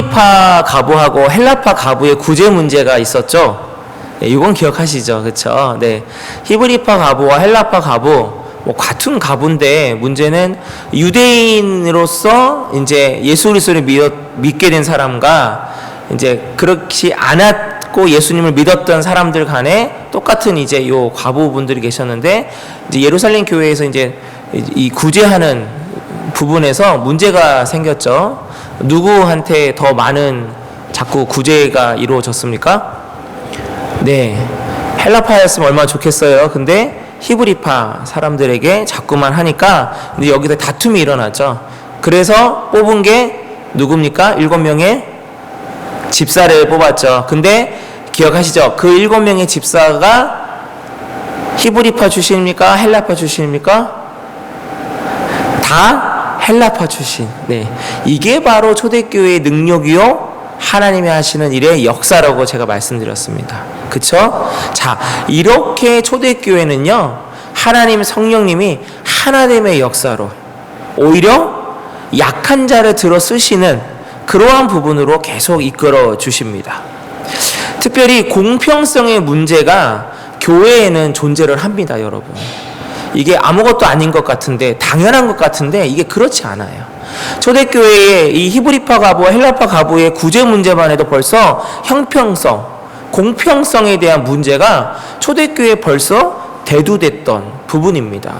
히브리파 가부하고 헬라파 가부의 구제 문제가 있었죠. 네, 이건 기억하시죠, 그렇죠? 네, 히브리파 가부와 헬라파 가부 뭐 같은 가부인데 문제는 유대인으로서 이제 예수 그리스도를 믿, 믿게 된 사람과 이제 그렇지 않았고 예수님을 믿었던 사람들 간에 똑같은 이제 요 과부분들이 계셨는데 이제 예루살렘 교회에서 이제 이 구제하는 부분에서 문제가 생겼죠. 누구한테 더 많은 자꾸 구제가 이루어졌습니까? 네. 헬라파였으면 얼마나 좋겠어요. 근데 히브리파 사람들에게 자꾸만 하니까 이제 여기서 다툼이 일어나죠. 그래서 뽑은 게 누굽니까? 일곱 명의 집사를 뽑았죠. 근데 기억하시죠? 그 일곱 명의 집사가 히브리파 출신입니까? 헬라파 출신입니까? 다 헬라파 출신. 네. 이게 바로 초대교회의 능력이요. 하나님이 하시는 일의 역사라고 제가 말씀드렸습니다. 그쵸? 자, 이렇게 초대교회는요, 하나님 성령님이 하나님의 역사로 오히려 약한 자를 들어 쓰시는 그러한 부분으로 계속 이끌어 주십니다. 특별히 공평성의 문제가 교회에는 존재를 합니다, 여러분. 이게 아무것도 아닌 것 같은데, 당연한 것 같은데, 이게 그렇지 않아요. 초대교회의 이 히브리파 가부와 헬라파 가부의 구제 문제만 해도 벌써 형평성, 공평성에 대한 문제가 초대교회에 벌써 대두됐던 부분입니다.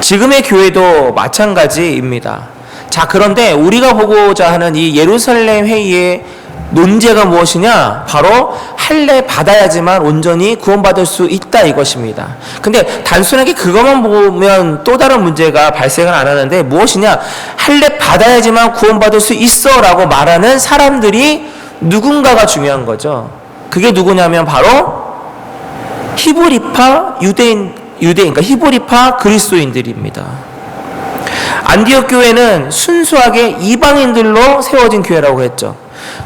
지금의 교회도 마찬가지입니다. 자, 그런데 우리가 보고자 하는 이 예루살렘 회의의 논제가 무엇이냐? 바로 할례 받아야지만 온전히 구원받을 수 있다 이것입니다. 근데 단순하게 그것만 보면 또 다른 문제가 발생을 안 하는데 무엇이냐? 할례 받아야지만 구원받을 수 있어라고 말하는 사람들이 누군가가 중요한 거죠. 그게 누구냐면 바로 히브리파 유대인 유대인 그러니까 히브리파 그리스도인들입니다. 안디옥 교회는 순수하게 이방인들로 세워진 교회라고 했죠.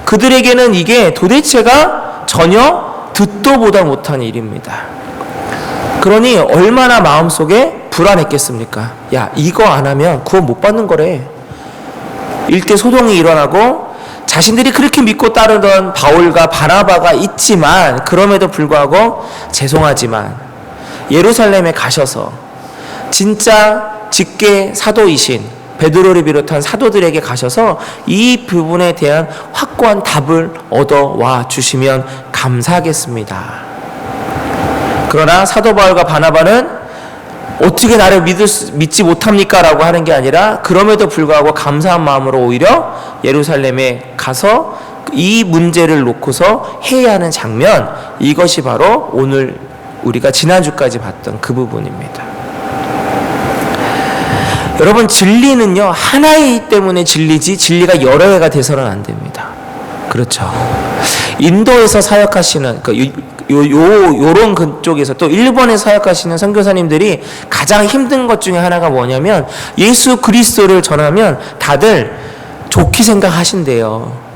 그들에게는 이게 도대체가 전혀 듣도 보다 못한 일입니다. 그러니 얼마나 마음속에 불안했겠습니까? 야, 이거 안 하면 구원 못 받는 거래. 일대 소동이 일어나고 자신들이 그렇게 믿고 따르던 바울과 바나바가 있지만 그럼에도 불구하고 죄송하지만 예루살렘에 가셔서 진짜 직계 사도이신 베드로를 비롯한 사도들에게 가셔서 이 부분에 대한 확고한 답을 얻어와 주시면 감사하겠습니다. 그러나 사도 바울과 바나바는 어떻게 나를 믿을 수, 믿지 못합니까? 라고 하는 게 아니라 그럼에도 불구하고 감사한 마음으로 오히려 예루살렘에 가서 이 문제를 놓고서 해야 하는 장면 이것이 바로 오늘 우리가 지난주까지 봤던 그 부분입니다. 여러분 진리는요 하나이기 때문에 진리지 진리가 여러 개가 돼서는 안 됩니다. 그렇죠. 인도에서 사역하시는 그 요, 요, 요런 그쪽에서 또 일본에 사역하시는 선교사님들이 가장 힘든 것 중에 하나가 뭐냐면 예수 그리스도를 전하면 다들 좋게 생각하신대요.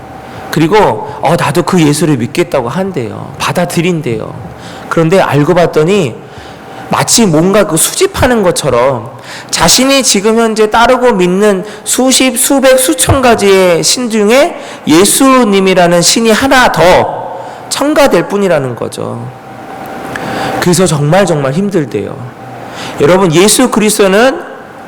그리고 어 나도 그 예수를 믿겠다고 한대요. 받아들인대요. 그런데 알고 봤더니 마치 뭔가 그 수집하는 것처럼 자신이 지금 현재 따르고 믿는 수십, 수백, 수천 가지의 신 중에 예수님이라는 신이 하나 더 첨가될 뿐이라는 거죠. 그래서 정말 정말 힘들대요. 여러분, 예수 그리스도는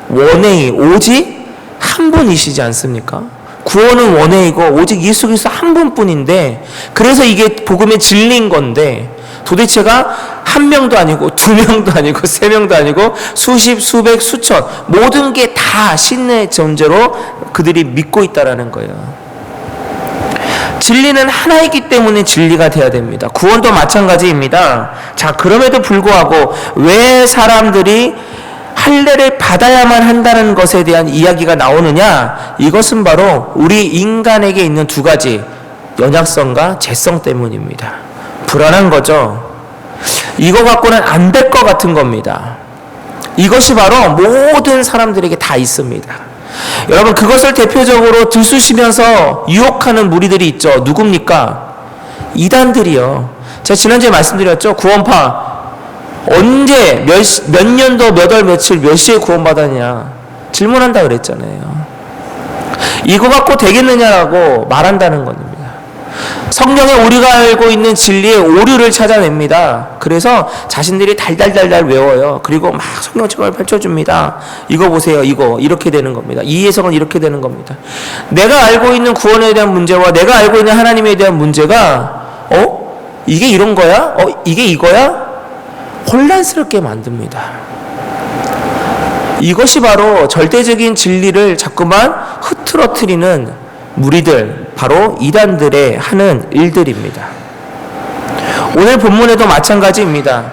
원웨이, 오직 한 분이시지 않습니까? 구원은 원웨이고 오직 예수 그리스도 한 분뿐인데 그래서 이게 복음의 진리인 건데 도대체가 한 명도 아니고 두 명도 아니고 세 명도 아니고 수십 수백 수천 모든 게 다 신의 존재로 그들이 믿고 있다라는 거예요. 진리는 하나이기 때문에 진리가 돼야 됩니다. 구원도 마찬가지입니다. 자, 그럼에도 불구하고 왜 사람들이 할례를 받아야만 한다는 것에 대한 이야기가 나오느냐? 이것은 바로 우리 인간에게 있는 두 가지 연약성과 재성 때문입니다. 불안한 거죠. 이거 갖고는 안 될 것 같은 겁니다. 이것이 바로 모든 사람들에게 다 있습니다. 여러분 그것을 대표적으로 들쑤시면서 유혹하는 무리들이 있죠. 누굽니까? 이단들이요. 제가 지난주에 말씀드렸죠. 구원파 언제 몇, 몇 년도 몇 월 며칠 몇 시에 구원받았냐 질문한다 그랬잖아요. 이거 갖고 되겠느냐라고 말한다는 겁니다. 성경에 우리가 알고 있는 진리의 오류를 찾아냅니다. 그래서 자신들이 달달달달 외워요. 그리고 막 성경책을 펼쳐줍니다. 이거 보세요. 이거. 이렇게 되는 겁니다. 이 해석은 이렇게 되는 겁니다. 내가 알고 있는 구원에 대한 문제와 내가 알고 있는 하나님에 대한 문제가, 어? 이게 이런 거야? 어? 이게 이거야? 혼란스럽게 만듭니다. 이것이 바로 절대적인 진리를 자꾸만 흐트러트리는 무리들, 바로 이단들의 하는 일들입니다. 오늘 본문에도 마찬가지입니다.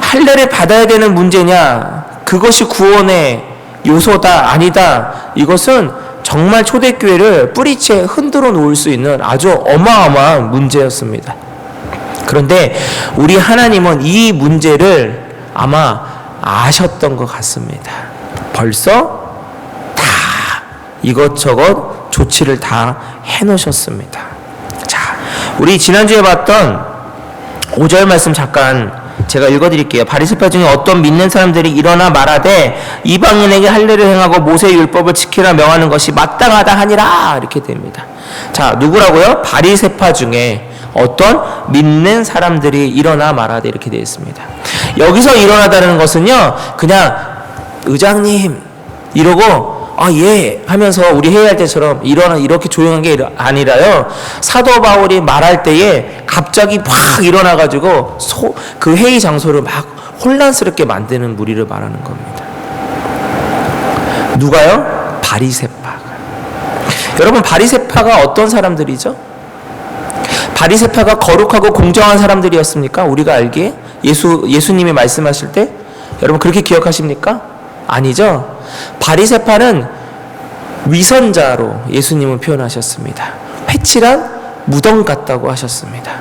할례를 받아야 되는 문제냐? 그것이 구원의 요소다, 아니다. 이것은 정말 초대교회를 뿌리채 흔들어 놓을 수 있는 아주 어마어마한 문제였습니다. 그런데 우리 하나님은 이 문제를 아마 아셨던 것 같습니다. 벌써 다 이것저것 조치를 다 해놓으셨습니다. 자, 우리 지난주에 봤던 5절 말씀 잠깐 제가 읽어드릴게요. 바리새파 중에 어떤 믿는 사람들이 일어나 말하되 이방인에게 할례를 행하고 모세의 율법을 지키라 명하는 것이 마땅하다 하니라 이렇게 됩니다. 자 누구라고요? 바리새파 중에 어떤 믿는 사람들이 일어나 말하되 이렇게 되어 있습니다. 여기서 일어나다는 것은요 그냥 의장님 이러고 아, 예. 하면서 우리 회의할 때처럼 일어나 이렇게 조용한 게 아니라요. 사도 바울이 말할 때에 갑자기 확 일어나가지고 소, 그 회의 장소를 막 혼란스럽게 만드는 무리를 말하는 겁니다. 누가요? 바리세파가. 여러분, 바리세파가 어떤 사람들이죠? 바리세파가 거룩하고 공정한 사람들이었습니까? 우리가 알기에 예수 예수님이 말씀하실 때 여러분 그렇게 기억하십니까? 아니죠. 바리새파는 위선자로 예수님을 표현하셨습니다. 회칠한 무덤 같다고 하셨습니다.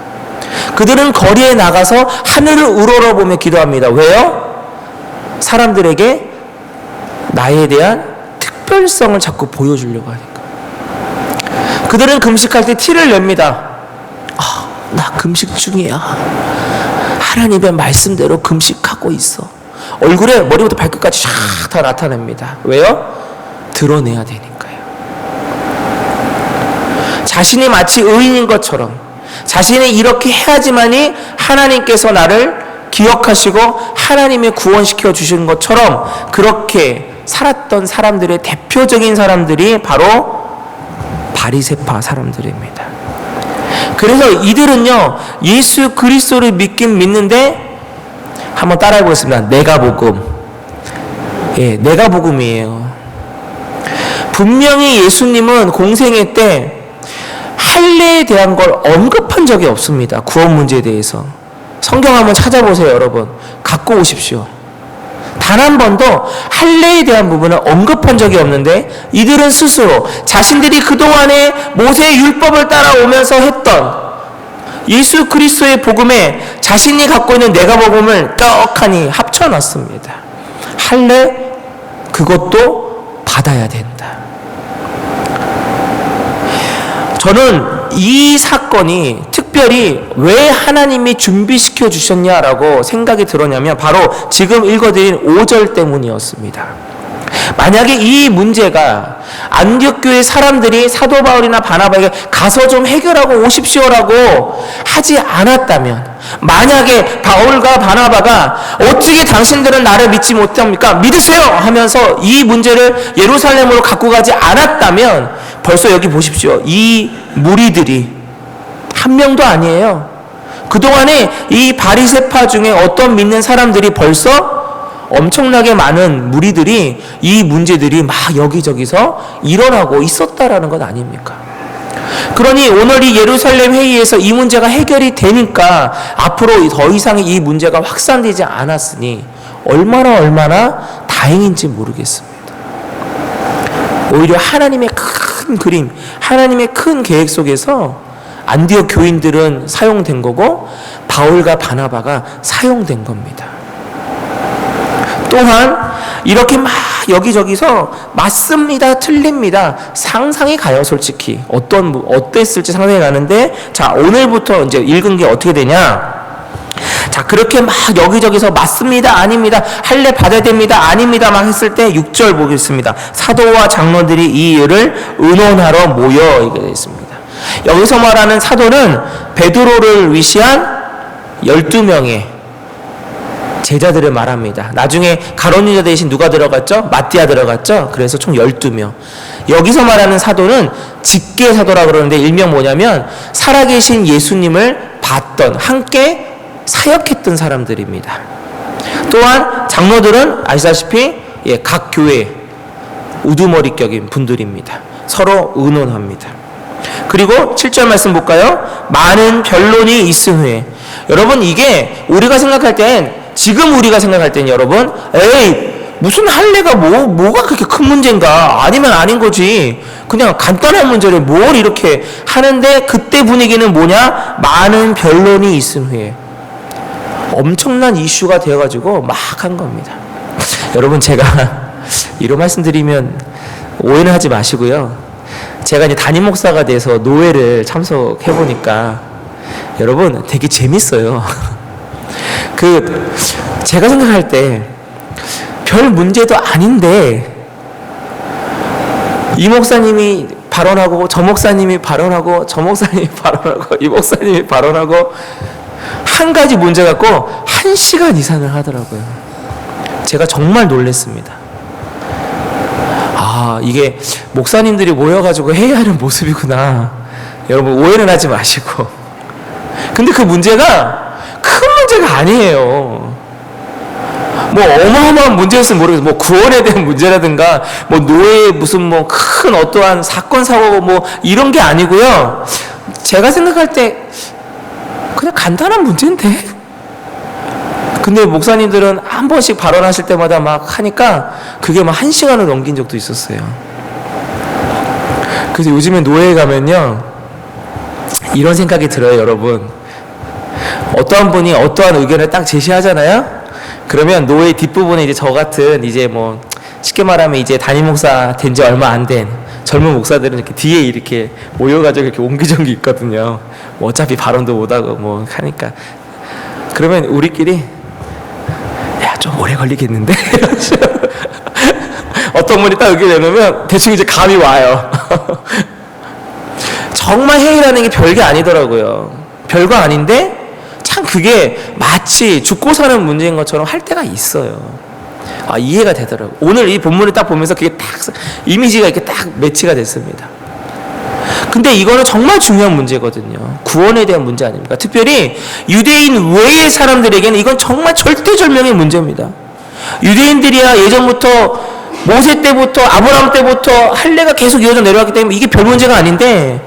그들은 거리에 나가서 하늘을 우러러보며 기도합니다. 왜요? 사람들에게 나에 대한 특별성을 자꾸 보여주려고 하니까. 그들은 금식할 때 티를 냅니다. 아, 나 금식 중이야. 하나님의 말씀대로 금식하고 있어. 얼굴에 머리부터 발끝까지 쫙다 나타냅니다. 왜요? 드러내야 되니까요. 자신이 마치 의인인 것처럼 자신이 이렇게 해야지만이 하나님께서 나를 기억하시고 하나님의 구원시켜 주시는 것처럼 그렇게 살았던 사람들의 대표적인 사람들이 바로 바리세파 사람들입니다. 그래서 이들은요 예수 그리스도를 믿긴 믿는데 한번 따라해 보겠습니다. 내가 복음. 예, 내가 복음이에요. 분명히 예수님은 공생애 때 할례에 대한 걸 언급한 적이 없습니다. 구원 문제에 대해서. 성경 한번 찾아보세요, 여러분. 갖고 오십시오. 단 한 번도 할례에 대한 부분을 언급한 적이 없는데 이들은 스스로 자신들이 그동안에 모세의 율법을 따라오면서 했던 예수 그리스도의 복음에 자신이 갖고 있는 내가 복음을 떡하니 합쳐놨습니다. 할례 그것도 받아야 된다. 저는 이 사건이 특별히 왜 하나님이 준비시켜 주셨냐라고 생각이 들었냐면 바로 지금 읽어드린 5절 때문이었습니다. 만약에 이 문제가 안디옥 교회 사람들이 사도 바울이나 바나바에게 가서 좀 해결하고 오십시오라고 하지 않았다면 만약에 바울과 바나바가 어떻게 당신들은 나를 믿지 못합니까? 믿으세요 하면서 이 문제를 예루살렘으로 갖고 가지 않았다면 벌써 여기 보십시오. 이 무리들이 한 명도 아니에요. 그동안에 이 바리세파 중에 어떤 믿는 사람들이 벌써 엄청나게 많은 무리들이 이 문제들이 막 여기저기서 일어나고 있었다라는 것 아닙니까? 그러니 오늘 이 예루살렘 회의에서 이 문제가 해결이 되니까 앞으로 더 이상 이 문제가 확산되지 않았으니 얼마나 얼마나 다행인지 모르겠습니다. 오히려 하나님의 큰 그림, 하나님의 큰 계획 속에서 안디옥 교인들은 사용된 거고 바울과 바나바가 사용된 겁니다. 또한 이렇게 막 여기저기서 맞습니다, 틀립니다. 상상이 가요, 솔직히. 어떤, 어땠을지 상상이 가는데, 자, 오늘부터 이제 읽은 게 어떻게 되냐? 자, 그렇게 막 여기저기서 맞습니다, 아닙니다, 할례 받아야 됩니다, 아닙니다, 막 했을 때 6절 보겠습니다. 사도와 장로들이 이 일을 의논하러 모여, 이게 있습니다. 여기서 말하는 사도는 베드로를 위시한 12명의 제자들을 말합니다. 나중에 가론 유다 대신 누가 들어갔죠? 마띠아 들어갔죠? 그래서 총 12명. 여기서 말하는 사도는 직계 사도라 그러는데 일명 뭐냐면 살아계신 예수님을 봤던 함께 사역했던 사람들입니다. 또한 장로들은 아시다시피 예, 각 교회 우두머리격인 분들입니다. 서로 의논합니다. 그리고 7절 말씀 볼까요? 많은 변론이 있은 후에 여러분 이게 우리가 생각할 땐 지금 우리가 생각할 땐 여러분 에이 무슨 할례가 뭐 뭐가 그렇게 큰 문제인가? 아니면 아닌 거지. 그냥 간단한 문제를 뭘 이렇게 하는데 그때 분위기는 뭐냐? 많은 변론이 있은 후에 엄청난 이슈가 되어가지고 막 한 겁니다. 여러분 제가 이런 말씀 드리면 오해는 하지 마시고요. 제가 이제 담임 목사가 돼서 노예를 참석해 보니까 여러분 되게 재밌어요. 그 제가 생각할 때 별 문제도 아닌데 이 목사님이 발언하고 저 목사님이 발언하고 저 목사님이 발언하고 이 목사님이 발언하고 한 가지 문제 갖고 한 시간 이상을 하더라고요. 제가 정말 놀랬습니다. 아, 이게 목사님들이 모여가지고 해야 하는 모습이구나. 여러분, 오해는 하지 마시고. 근데 그 문제가 큰 문제가 아니에요. 뭐 어마어마한 문제였으면 모르겠어요. 뭐 구원에 대한 문제라든가 뭐 노예 무슨 뭐 큰 어떠한 사건 사고 뭐 이런 게 아니고요. 제가 생각할 때 그냥 간단한 문제인데. 근데 목사님들은 한 번씩 발언하실 때마다 막 하니까 그게 막 한 시간을 넘긴 적도 있었어요. 그래서 요즘에 노예에 가면요. 이런 생각이 들어요, 여러분. 어떠한 분이 어떠한 의견을 딱 제시하잖아요? 그러면 노예 뒷부분에 이제 저 같은 이제 뭐 쉽게 말하면 이제 담임 목사 된 지 얼마 안 된 젊은 목사들은 이렇게 뒤에 이렇게 모여가지고 이렇게 옹기종기 있거든요. 뭐 어차피 발언도 못하고 뭐 하니까. 그러면 우리끼리 야, 좀 오래 걸리겠는데? 어떤 분이 딱 의견 내놓으면 대충 이제 감이 와요. 정말 회의라는 게 별게 아니더라고요. 별거 아닌데 참 그게 마치 죽고 사는 문제인 것처럼 할 때가 있어요. 아, 이해가 되더라고요. 오늘 이 본문을 딱 보면서 그게 딱 이미지가 이렇게 딱 매치가 됐습니다. 근데 이거는 정말 중요한 문제거든요. 구원에 대한 문제 아닙니까? 특별히 유대인 외의 사람들에게는 이건 정말 절대절명의 문제입니다. 유대인들이야 예전부터 모세 때부터 아브라함 때부터 할례가 계속 이어져 내려왔기 때문에 이게 별 문제가 아닌데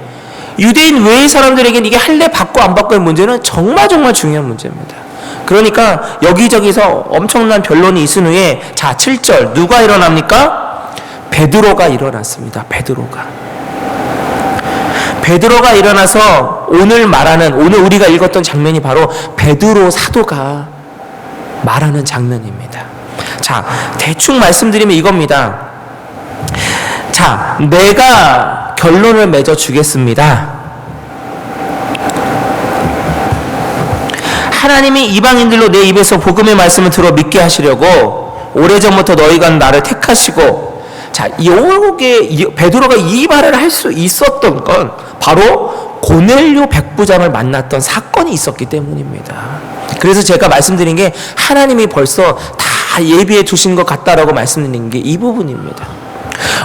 유대인 외의 사람들에게는 이게 할례 받고 안 받고의 문제는 정말 정말 중요한 문제입니다. 그러니까 여기저기서 엄청난 변론이 있은 후에 자 7절 누가 일어납니까? 베드로가 일어났습니다. 베드로가 베드로가 일어나서 오늘 말하는 오늘 우리가 읽었던 장면이 바로 베드로 사도가 말하는 장면입니다. 자, 대충 말씀드리면 이겁니다. 자, 내가 결론을 맺어 주겠습니다. 하나님이 이방인들로 내 입에서 복음의 말씀을 들어 믿게 하시려고 오래전부터 너희가 나를 택하시고 자, 요게 베드로가 이 말을 할 수 있었던 건 바로 고넬료 백부장을 만났던 사건이 있었기 때문입니다. 그래서 제가 말씀드린 게 하나님이 벌써 다 예비해 두신 것 같다라고 말씀드린 게 이 부분입니다.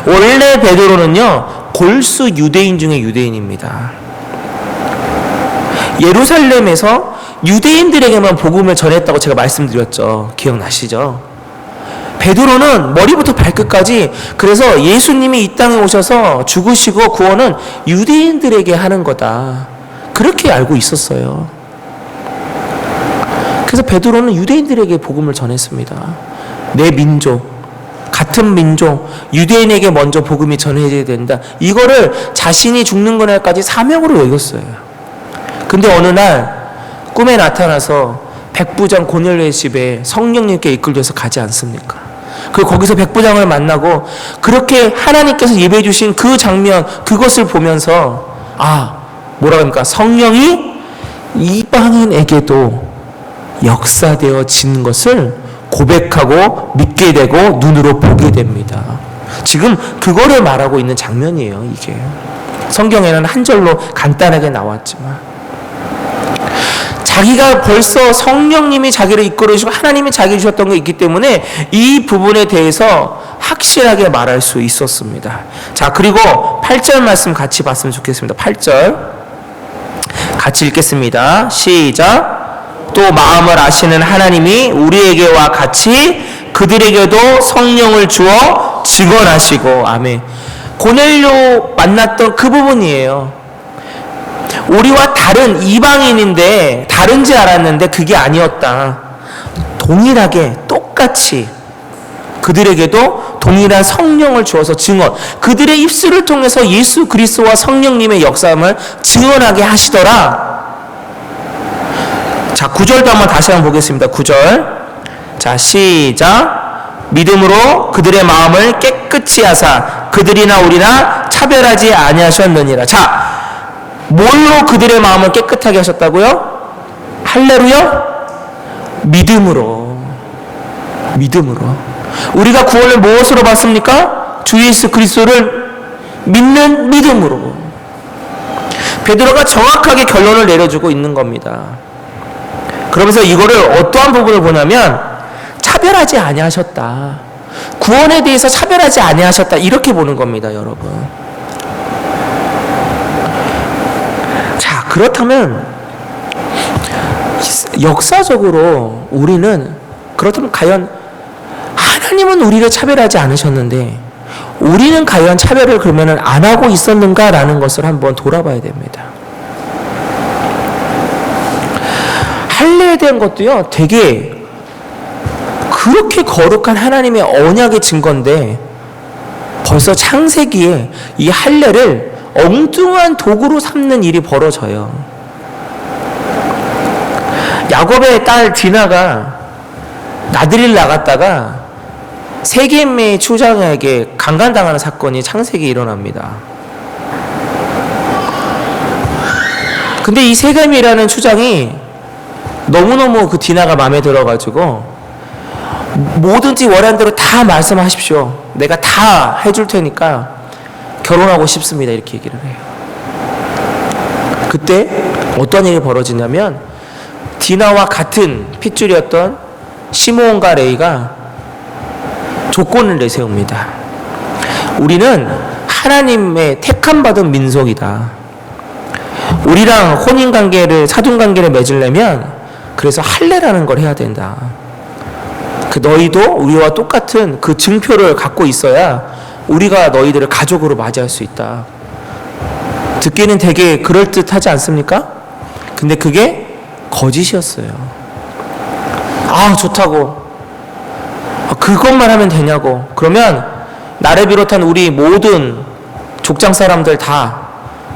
원래 베드로는요 골수 유대인 중에 유대인입니다. 예루살렘에서 유대인들에게만 복음을 전했다고 제가 말씀드렸죠. 기억나시죠? 베드로는 머리부터 발끝까지 그래서 예수님이 이 땅에 오셔서 죽으시고 구원은 유대인들에게 하는 거다. 그렇게 알고 있었어요. 그래서 베드로는 유대인들에게 복음을 전했습니다. 내 민족, 같은 민족, 유대인에게 먼저 복음이 전해져야 된다. 이거를 자신이 죽는 그날까지 사명으로 여겼어요. 근데 어느 날 꿈에 나타나서 백부장 고넬료의 집에 성령님께 이끌려서 가지 않습니까? 그 거기서 백부장을 만나고 그렇게 하나님께서 예배해 주신 그 장면 그것을 보면서 아 뭐라 합니까 성령이 이방인에게도 역사되어진 것을 고백하고 믿게 되고 눈으로 보게 됩니다. 지금 그거를 말하고 있는 장면이에요, 이게. 성경에는 한 절로 간단하게 나왔지만. 자기가 벌써 성령님이 자기를 이끌어 주시고 하나님이 자기 주셨던 게 있기 때문에 이 부분에 대해서 확실하게 말할 수 있었습니다. 자, 그리고 8절 말씀 같이 봤으면 좋겠습니다. 8절. 같이 읽겠습니다. 시작. 또 마음을 아시는 하나님이 우리에게와 같이 그들에게도 성령을 주어 증언하시고 아멘. 고넬료 만났던 그 부분이에요. 우리와 다른 이방인인데 다른지 알았는데 그게 아니었다. 동일하게 똑같이 그들에게도 동일한 성령을 주어서 증언. 그들의 입술을 통해서 예수 그리스도와 성령님의 역사함을 증언하게 하시더라. 자, 9절도 한번 다시 한번 보겠습니다. 9절. 자, 시작. 믿음으로 그들의 마음을 깨끗이 하사 그들이나 우리나 차별하지 아니하셨느니라. 자, 뭘로 그들의 마음을 깨끗하게 하셨다고요? 할례로요? 믿음으로. 믿음으로. 우리가 구원을 무엇으로 받습니까? 주 예수 그리스도를 믿는 믿음으로. 베드로가 정확하게 결론을 내려주고 있는 겁니다. 그러면서 이거를 어떠한 부분을 보냐면 차별하지 아니하셨다. 구원에 대해서 차별하지 아니하셨다. 이렇게 보는 겁니다, 여러분. 자, 그렇다면 역사적으로 우리는 그렇다면 과연 하나님은 우리를 차별하지 않으셨는데 우리는 과연 차별을 그러면은 안 하고 있었는가라는 것을 한번 돌아봐야 됩니다. 할례에 대한 것도요, 되게 그렇게 거룩한 하나님의 언약의 증거인데 벌써 창세기에 이 할례를 엉뚱한 도구로 삼는 일이 벌어져요. 야곱의 딸 디나가 나들이를 나갔다가 세겜의 추장에게 강간당하는 사건이 창세기에 일어납니다. 근데 이 세겜이라는 추장이 너무너무 그 디나가 마음에 들어가지고 뭐든지 원하는 대로 다 말씀하십시오. 내가 다 해줄 테니까 결혼하고 싶습니다. 이렇게 얘기를 해요. 그때 어떤 일이 벌어지냐면 디나와 같은 핏줄이었던 시몬과 레이가 조건을 내세웁니다. 우리는 하나님의 택함 받은 민족이다. 우리랑 혼인 관계를 사돈 관계를 맺으려면 그래서 할례라는 걸 해야 된다. 그 너희도 우리와 똑같은 그 증표를 갖고 있어야 우리가 너희들을 가족으로 맞이할 수 있다. 듣기는 되게 그럴듯하지 않습니까? 근데 그게 거짓이었어요. 아, 좋다고. 아, 그것만 하면 되냐고. 그러면 나를 비롯한 우리 모든 족장 사람들 다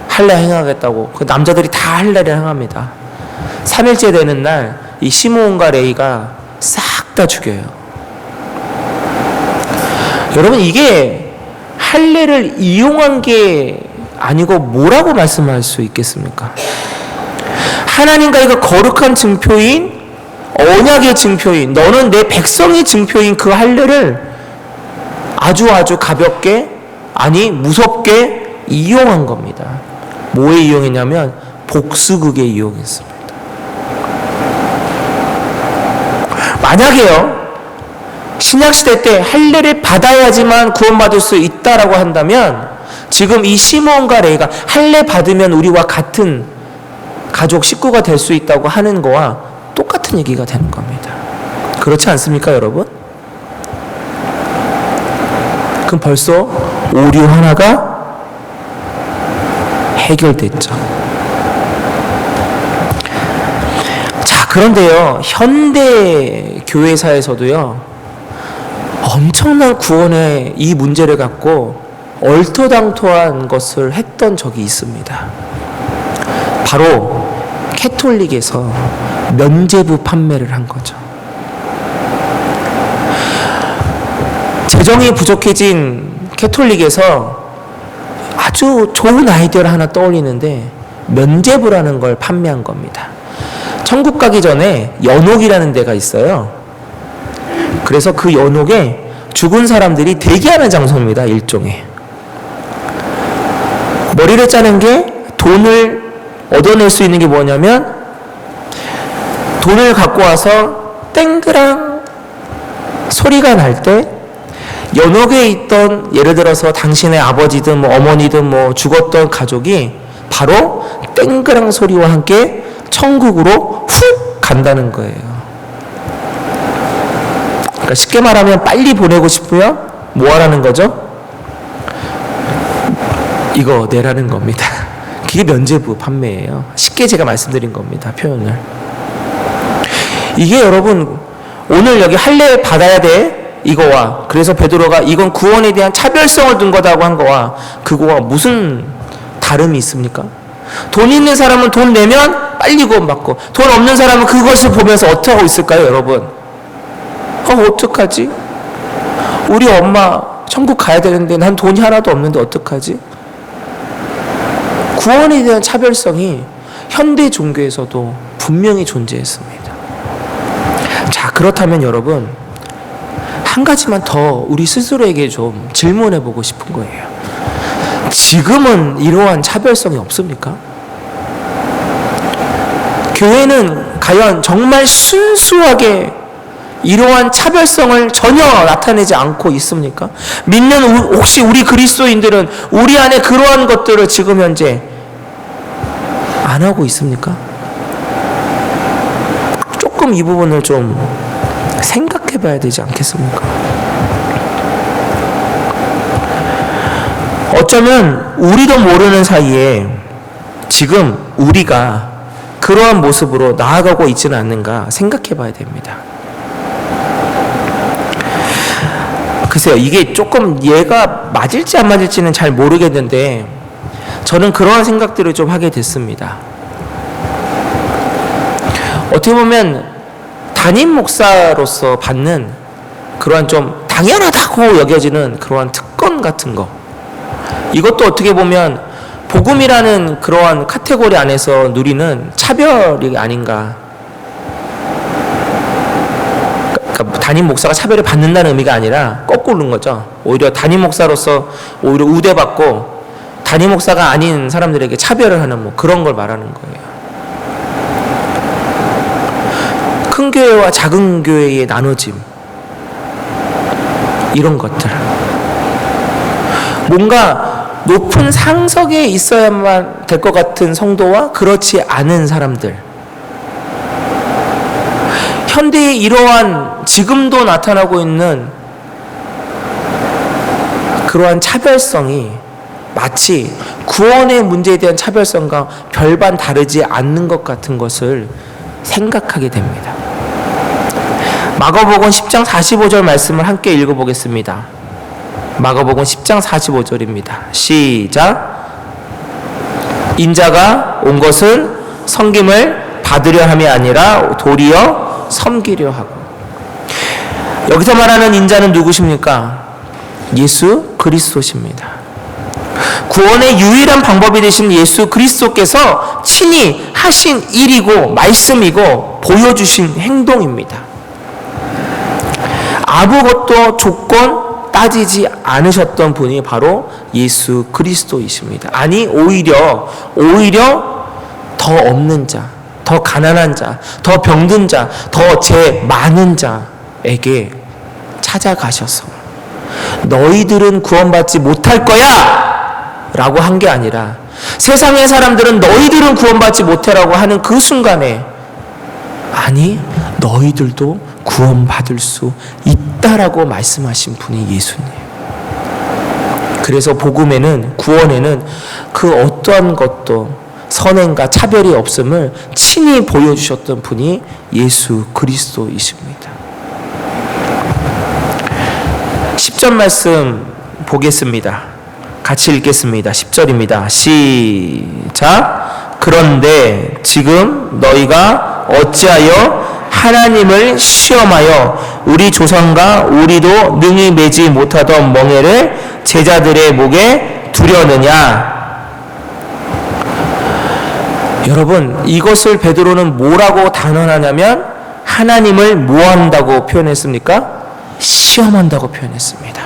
할례 행하겠다고. 그 남자들이 다 할례를 행합니다. 3일째 되는 날 이 시몬과 레이가 싹 다 죽여요. 여러분 이게 할례를 이용한 게 아니고 뭐라고 말씀할 수 있겠습니까? 하나님과 이거 거룩한 증표인 언약의 증표인 너는 내 백성의 증표인 그 할례를 아주 아주 가볍게 아니 무섭게 이용한 겁니다. 뭐에 이용했냐면 복수극에 이용했습니다. 만약에요. 신약 시대 때 할례를 받아야지만 구원받을 수 있다라고 한다면 지금 이 시몬과 레이가 할례 받으면 우리와 같은 가족 식구가 될 수 있다고 하는 거와 똑같은 얘기가 되는 겁니다. 그렇지 않습니까, 여러분? 그럼 벌써 오류 하나가 해결됐죠. 그런데요, 현대 교회사에서도요, 엄청난 구원의 이 문제를 갖고 얼토당토한 것을 했던 적이 있습니다. 바로 캐톨릭에서 면제부 판매를 한 거죠. 재정이 부족해진 캐톨릭에서 아주 좋은 아이디어를 하나 떠올리는데 면제부라는 걸 판매한 겁니다. 천국 가기 전에 연옥이라는 데가 있어요. 그래서 그 연옥에 죽은 사람들이 대기하는 장소입니다. 일종의. 머리를 짜는 게 돈을 얻어낼 수 있는 게 뭐냐면 돈을 갖고 와서 땡그랑 소리가 날 때 연옥에 있던 예를 들어서 당신의 아버지든 뭐 어머니든 뭐 죽었던 가족이 바로 땡그랑 소리와 함께 천국으로 훅 간다는 거예요. 그러니까 쉽게 말하면 빨리 보내고 싶으면 뭐 하라는 거죠? 이거 내라는 겁니다. 그게 면제부 판매예요. 쉽게 제가 말씀드린 겁니다. 표현을. 이게 여러분 오늘 여기 할례 받아야 돼 이거와 그래서 베드로가 이건 구원에 대한 차별성을 둔 거다고 한 거와 그거와 무슨 다름이 있습니까? 돈 있는 사람은 돈 내면 빨리 구원받고 돈 없는 사람은 그것을 보면서 어떻게 하고 있을까요, 여러분? 어, 어떡하지? 우리 엄마 천국 가야 되는데 난 돈이 하나도 없는데 어떡하지? 구원에 대한 차별성이 현대 종교에서도 분명히 존재했습니다. 자, 그렇다면 여러분, 한 가지만 더 우리 스스로에게 좀 질문해 보고 싶은 거예요. 지금은 이러한 차별성이 없습니까? 교회는 과연 정말 순수하게 이러한 차별성을 전혀 나타내지 않고 있습니까? 믿는 우- 혹시 우리 그리스도인들은 우리 안에 그러한 것들을 지금 현재 안 하고 있습니까? 조금 이 부분을 좀 생각해 봐야 되지 않겠습니까? 어쩌면 우리도 모르는 사이에 지금 우리가 그러한 모습으로 나아가고 있지는 않는가 생각해 봐야 됩니다. 글쎄요, 이게 조금 얘가 맞을지 안 맞을지는 잘 모르겠는데 저는 그러한 생각들을 좀 하게 됐습니다. 어떻게 보면 담임 목사로서 받는 그러한 좀 당연하다고 여겨지는 그러한 특권 같은 거. 이것도 어떻게 보면 복음이라는 그러한 카테고리 안에서 누리는 차별이 아닌가. 그러니까 담임 목사가 차별을 받는다는 의미가 아니라 거꾸로는 거죠. 오히려 담임 목사로서 오히려 우대받고 담임 목사가 아닌 사람들에게 차별을 하는 뭐 그런 걸 말하는 거예요. 큰 교회와 작은 교회의 나눠짐 이런 것들 뭔가 높은 상석에 있어야만 될 것 같은 성도와 그렇지 않은 사람들 현대의 이러한 지금도 나타나고 있는 그러한 차별성이 마치 구원의 문제에 대한 차별성과 별반 다르지 않는 것 같은 것을 생각하게 됩니다. 마가복음 10장 45절 말씀을 함께 읽어보겠습니다. 마가복음 10장 45절입니다. 시작. 인자가 온 것은 섬김을 받으려 함이 아니라 도리어 섬기려 하고. 여기서 말하는 인자는 누구십니까? 예수 그리스도십니다. 구원의 유일한 방법이 되신 예수 그리스도께서 친히 하신 일이고 말씀이고 보여주신 행동입니다. 아무것도 조건 따지지 않으셨던 분이 바로 예수 그리스도이십니다. 아니 오히려 오히려 더 없는 자, 더 가난한 자, 더 병든 자, 더 죄 많은 자에게 찾아가셔서 너희들은 구원받지 못할 거야! 라고 한 게 아니라 세상의 사람들은 너희들은 구원받지 못해라고 하는 그 순간에 아니, 너희들도 구원받을 수 있다라고 말씀하신 분이 예수님. 그래서 복음에는 구원에는 그 어떠한 것도 선행과 차별이 없음을 친히 보여주셨던 분이 예수 그리스도이십니다. 10절 말씀 보겠습니다. 같이 읽겠습니다. 10절입니다. 시작. 그런데 지금 너희가 어찌하여 하나님을 시험하여 우리 조상과 우리도 능히 매지 못하던 멍에를 제자들의 목에 두려느냐? 여러분, 이것을 베드로는 뭐라고 단언하냐면 하나님을 뭐한다고 표현했습니까? 시험한다고 표현했습니다.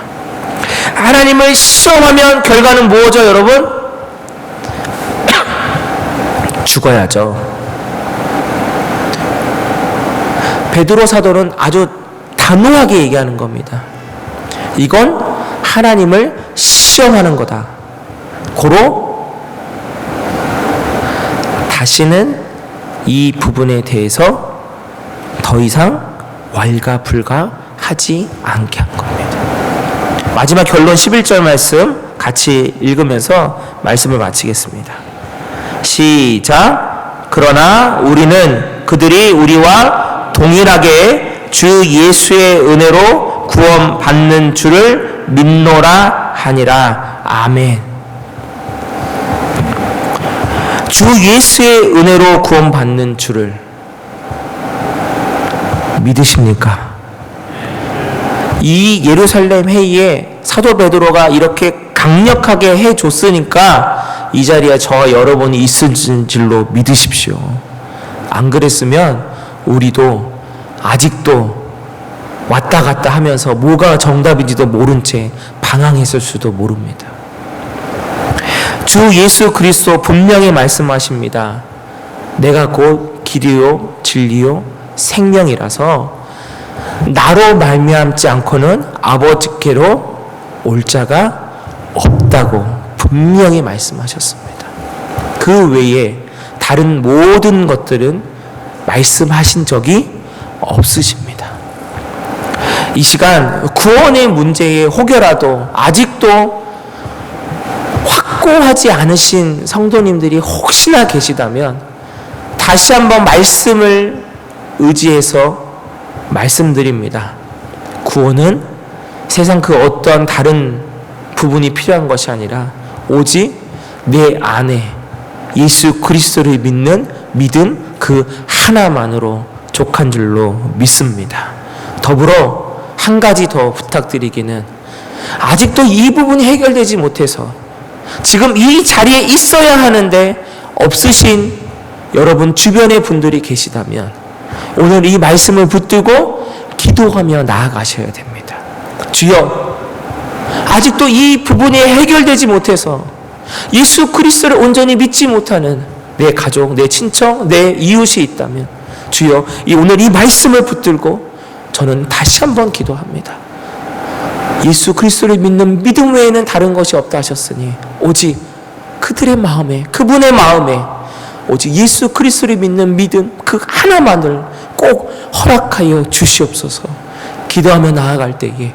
하나님을 시험하면 결과는 뭐죠, 여러분? 죽어야죠. 베드로 사도는 아주 단호하게 얘기하는 겁니다. 이건 하나님을 시험하는 거다. 고로 다시는 이 부분에 대해서 더 이상 왈가불가 하지 않게 한 겁니다. 마지막 결론 11절 말씀 같이 읽으면서 말씀을 마치겠습니다. 시작. 그러나 우리는 그들이 우리와 동일하게 주 예수의 은혜로 구원받는 줄을 믿노라 하니라. 아멘. 주 예수의 은혜로 구원받는 줄을 믿으십니까? 이 예루살렘 회의에 사도 베드로가 이렇게 강력하게 해 줬으니까 이 자리에 저와 여러분이 있을 줄로 믿으십시오. 안 그랬으면 우리도 아직도 왔다 갔다 하면서 뭐가 정답인지도 모른 채 방황했을 수도 모릅니다. 주 예수 그리스도 분명히 말씀하십니다. 내가 곧 길이요 진리요 생명이라서 나로 말미암지 않고는 아버지께로 올 자가 없다고 분명히 말씀하셨습니다. 그 외에 다른 모든 것들은 말씀하신 적이 없으십니다. 이 시간 구원의 문제에 혹여라도 아직도 확고하지 않으신 성도님들이 혹시나 계시다면 다시 한번 말씀을 의지해서 말씀드립니다. 구원은 세상 그 어떤 다른 부분이 필요한 것이 아니라 오직 내 안에 예수 그리스도를 믿는 믿음 그 하나만으로 족한 줄로 믿습니다. 더불어 한 가지 더 부탁드리기는 아직도 이 부분이 해결되지 못해서 지금 이 자리에 있어야 하는데 없으신 여러분 주변의 분들이 계시다면 오늘 이 말씀을 붙들고 기도하며 나아가셔야 됩니다. 주여, 아직도 이 부분이 해결되지 못해서 예수 그리스도를 온전히 믿지 못하는 내 가족, 내 친척, 내 이웃이 있다면 주여, 이 오늘 이 말씀을 붙들고 저는 다시 한번 기도합니다. 예수 그리스도를 믿는 믿음 외에는 다른 것이 없다 하셨으니 오직 그들의 마음에 그분의 마음에 오직 예수 그리스도를 믿는 믿음 그 하나만을 꼭 허락하여 주시옵소서. 기도하며 나아갈 때에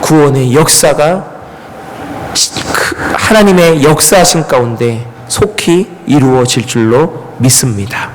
구원의 역사가 하나님의 역사하신 가운데 속히 이루어질 줄로 믿습니다.